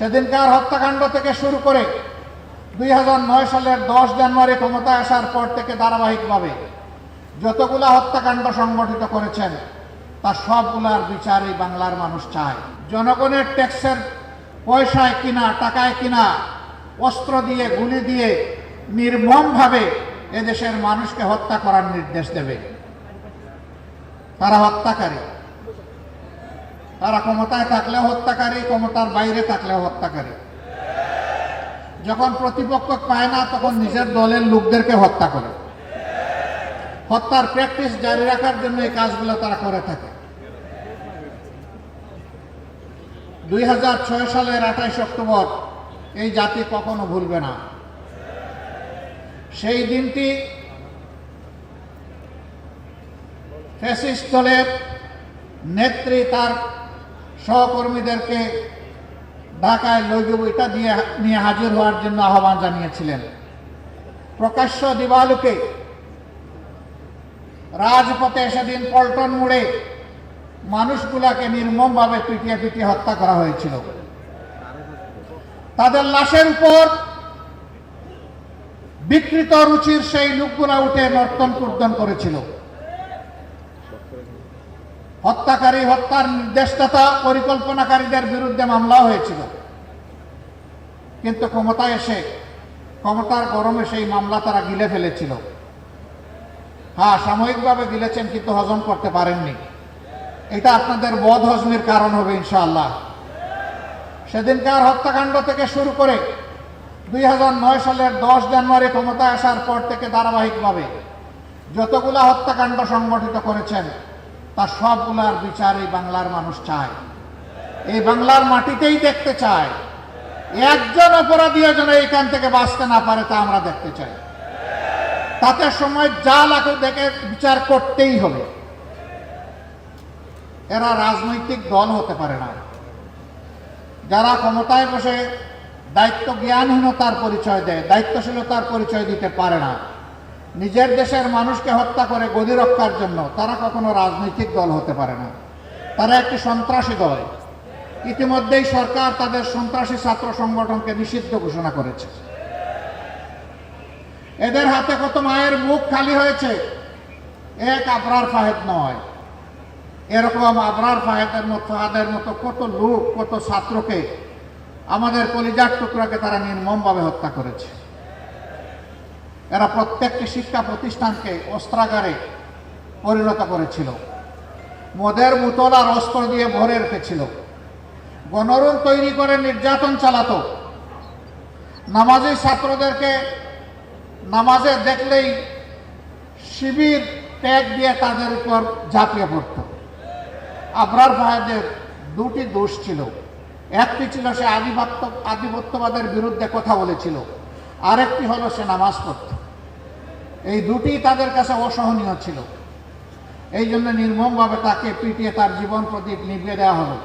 সেদিনকার হত্যাকাণ্ড থেকে শুরু করে দুই হাজার নয় সালের দশ জানুয়ারি ক্ষমতায় আসার পর থেকে ধারাবাহিকভাবে যতগুলা হত্যাকাণ্ড সংগঠিত করেছেন তার সবগুলার বিচার এই বাংলার মানুষ চায়। জনগণের ট্যাক্সের পয়সায় কিনা, টাকায় কিনা, অস্ত্র দিয়ে, গুলি দিয়ে নির্মমভাবে এদেশের মানুষকে হত্যা করার নির্দেশ দেবে। তারা হত্যাকারী। তারা ক্ষমতায় থাকলেও হত্যাকারী, ক্ষমতার বাইরে থাকলেও হত্যাকারী। যখন প্রতিপক্ষ পায় না, তখন নিজের দলের লোকদেরকে হত্যা করে। হত্যার প্র্যাকটিস জারি রাখার জন্য এই কাজগুলো তারা করে থাকে। দুই হাজার ছয় সালের আঠাইশ অক্টোবর, এই জাতি কখনো ভুলবে না। সেই দিনটি ফ্যাসিস্ট দলের নেত্রী তার সহকর্মীদেরকে ঢাকায় লৈগ এটা দিয়ে নিয়ে হাজির হওয়ার জন্য আহ্বান জানিয়েছিলেন। প্রকাশ্য দিবালুকে রাজপথে সেদিন পল্টন মোড়ে মানুষগুলাকে নির্মমভাবে পিটিয়ে পিটিয়ে হত্যা করা হয়েছিল। তাদের লাশের উপর বিকৃত রুচির সেই লোকগুলা উঠে নর্তন কীর্তন করেছিল। হত্যাকারী, হত্যার নির্দেশদাতা পরিকল্পনাকারীদের বিরুদ্ধে মামলা হয়েছিল। কিন্তু ক্ষমতায় এসে, ক্ষমতার গরমে সেই মামলা তারা গিলে ফেলেছিল। হ্যাঁ সাময়িকভাবে গিলেছেন, কিন্তু হজম করতে পারেননি। এটা আপনাদের বদ হজমের কারণ হবে, ইনশাআল্লাহ। সেদিনকার হত্যাকাণ্ড থেকে শুরু করে দুই হাজার নয় সালের দশ জানুয়ারি ক্ষমতায় আসার পর থেকে ধারাবাহিকভাবে যতগুলা হত্যাকাণ্ড সংগঠিত করেছেন তার সবগুলার বিচার এই বাংলার মানুষ চায়। এই বাংলার মাটিতেই দেখতে চায়। একজন অপরাধীও যেন এখান থেকে বাঁচতে না পারে তা আমরা দেখতে চাই। তাতে সময় যা লাখো দেখে বিচার করতেই হবে। এরা রাজনৈতিক দল হতে পারে না। যারা ক্ষমতায় বসে দায়িত্ব জ্ঞানহীনতার পরিচয় দেয়, দায়িত্বশীলতার পরিচয় দিতে পারে না। নিজের দেশের মানুষকে হত্যা করে গদি রক্ষার জন্য তারা কখনো রাজনৈতিক দল হতে পারে না। তারা একটি সন্ত্রাসী দল। ইতিমধ্যেই সরকার তাদের সন্ত্রাসী ছাত্র সংগঠনকে নিষিদ্ধ ঘোষণা করেছে। এদের হাতে কত মায়ের মুখ খালি হয়েছে, এক আবরার ফাহেদ নয়। এরকম আবরার ফাহেদের মতো, ফাহাদের মতো কত লোক, কত ছাত্রকে আমাদের কলিজার টুকরাকে তারা নির্মমভাবে হত্যা করেছে। এরা প্রত্যেকটি শিক্ষা প্রতিষ্ঠানকে অস্ত্রাগারে পরিণত করেছিল। মদের বোতল আর অস্ত্র দিয়ে ভরে রেখেছিল। গণরুল তৈরি করে নির্যাতন চালাতো। নামাজি ছাত্রদেরকে নামাজে দেখলেই শিবির ট্যাগ দিয়ে তাদের উপর ঝাঁপিয়ে পড়ত। আবরার ভাইদের দুটি দোষ ছিল। একটি ছিল সে আধিপত্য আধিপত্যবাদের বিরুদ্ধে কথা বলেছিল। আরেকটি হলো সে নামাজ পড়ত। এই দুটি তাদের কাছে অসহনীয় ছিল। এই জন্য নির্মমভাবে তাকে পিটিয়ে তার জীবন প্রদীপ নিভিয়ে দেওয়া হলো।